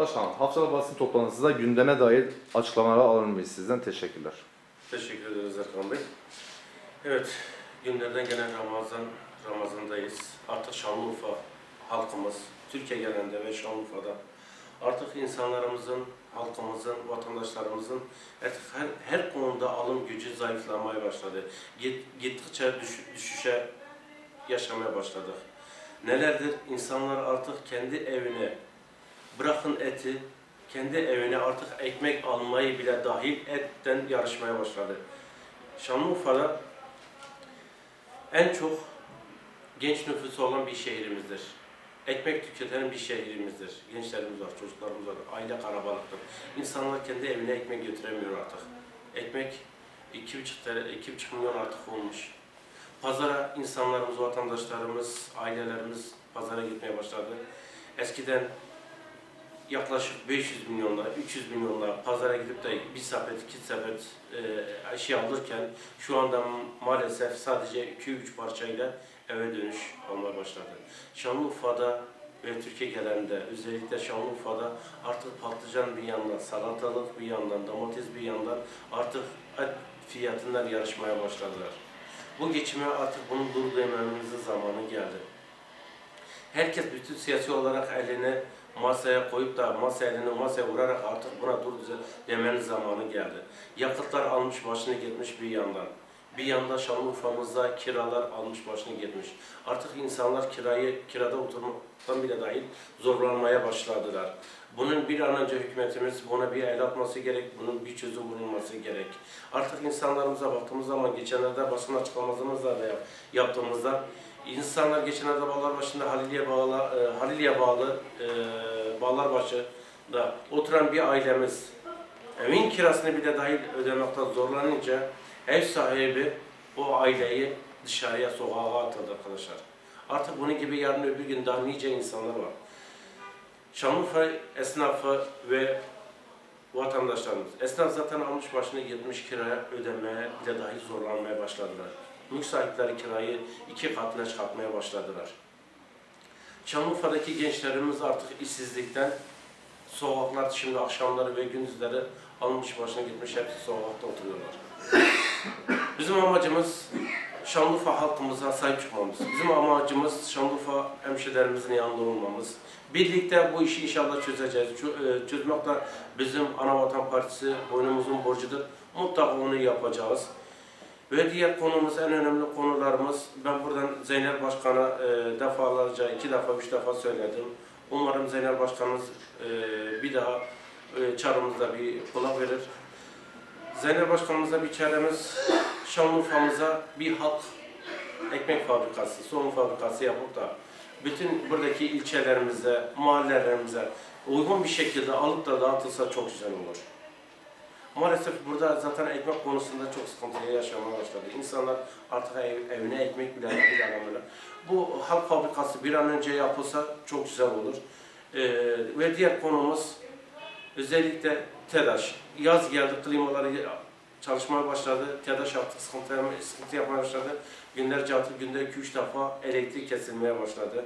Başkanım, haftalık basın toplantısında gündeme dair açıklamalar alır mıyız sizden? Teşekkürler. Teşekkür ederiz Erkan Bey. Evet, günlerden gelen Ramazan, Ramazan'dayız. Artık Şanlıurfa halkımız, Türkiye genelinde ve Şanlıurfa'da artık insanlarımızın, halkımızın, vatandaşlarımızın artık her, her konuda alım gücü zayıflamaya başladı. Git, gittikçe düş, düşüşe yaşamaya başladık. Nelerdir? İnsanlar artık kendi evine, bırakın eti, kendi evine artık ekmek almayı bile dahil etten yarışmaya başladı. Şanlıurfa'da en çok genç nüfusu olan bir şehrimizdir. Ekmek tüketen bir şehrimizdir. Gençlerimiz var, çocuklarımız var, aile karabalıktır. İnsanlar kendi evine ekmek götüremiyor artık. Ekmek 2,5 TL, 2,5 milyon artık olmuş. Pazara insanlarımız, vatandaşlarımız, ailelerimiz pazara gitmeye başladı. Eskiden yaklaşık 500 milyonlar, 300 milyonlar pazara gidip de bir sepet, iki sepet e, şey alırken şu anda maalesef sadece 2-3 parçayla eve dönüş olmaya başladı. Şanlıurfa'da ve Türkiye genelinde özellikle Şanlıurfa'da artık patlıcan bir yandan, salatalık bir yandan, domates bir yandan artık et fiyatından yarışmaya başladılar. Bu geçime artık bunu dur dememizin zamanı geldi. Herkes bütün siyasi olarak eline masaya koyup da masa elini masaya vurarak artık buna dur demenin zamanı geldi. Yakıtlar almış başını gitmiş bir yandan. Bir yandan Şanlıurfa'mızda kiralar almış başını gitmiş. Artık insanlar kirayı kirada oturmaktan bile dahil zorlanmaya başladılar. Bunun bir an önce hükümetimiz buna bir el atması gerek, bunun bir çözüm bulunması gerek. Artık insanlarımıza baktığımız zaman geçenlerde basın açıklamasımızda da yap- yaptığımızda İnsanlar geçenlerde Bağlarbaşı'nda Halilye bağlı, e, Halilye bağlı e, Bağlarbaşı'da oturan bir ailemiz evin kirasını bile dahil ödemekte zorlanınca ev sahibi o aileyi dışarıya sokağa atıldı arkadaşlar. Artık bunun gibi yarın öbür gün daha nice insanlar var. Şanlıurfa esnafı ve vatandaşlarımız. Esnaf zaten almış başını 70 kiraya ödemeye bile dahi zorlanmaya başladılar. Mülk sahipleri kirayı iki katına çıkartmaya başladılar. Şanlıurfa'daki gençlerimiz artık işsizlikten sokaklar şimdi akşamları ve gündüzleri almış başına gitmiş hepsi sokakta oturuyorlar. Bizim amacımız Şanlıurfa halkımıza sahip çıkmamız. Bizim amacımız Şanlıurfa hemşehrilerimizin yanında olmamız. Birlikte bu işi inşallah çözeceğiz. Çö- e, Çözmek de bizim Anavatan Partisi boynumuzun borcudur. Mutlaka onu yapacağız. Ve diğer konumuz, en önemli konularımız, ben buradan Zeynel Başkan'a e, defalarca, iki defa, üç defa söyledim. Umarım Zeynel Başkanımız e, bir daha çağrımızda bir kulak verir. Zeynel Başkanımıza bir çaremiz, Şanlıurfa'mıza bir halk ekmek fabrikası, soğan fabrikası yapıp da bütün buradaki ilçelerimize, mahallelerimize uygun bir şekilde alıp da dağıtılsa çok güzel olur. Maalesef burada zaten ekmek konusunda çok sıkıntıya yaşamaya başladı. İnsanlar artık ev- evine ekmek bile alamıyorlar. Bu halk fabrikası bir an önce yapılsa çok güzel olur. Ee, ve diğer konumuz özellikle TEDAŞ. Yaz geldi, klimaları çalışmaya başladı. TEDAŞ artık sıkıntı, sıkıntı yapmaya başladı. Günlerce artık günde 2-3 defa elektrik kesilmeye başladı.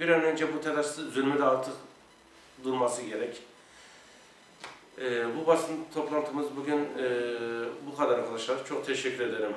Bir an önce bu TEDAŞ zulmü de artık durması gerek. Ee, bu basın toplantımız bugün e, bu kadar arkadaşlar. Çok teşekkür ederim.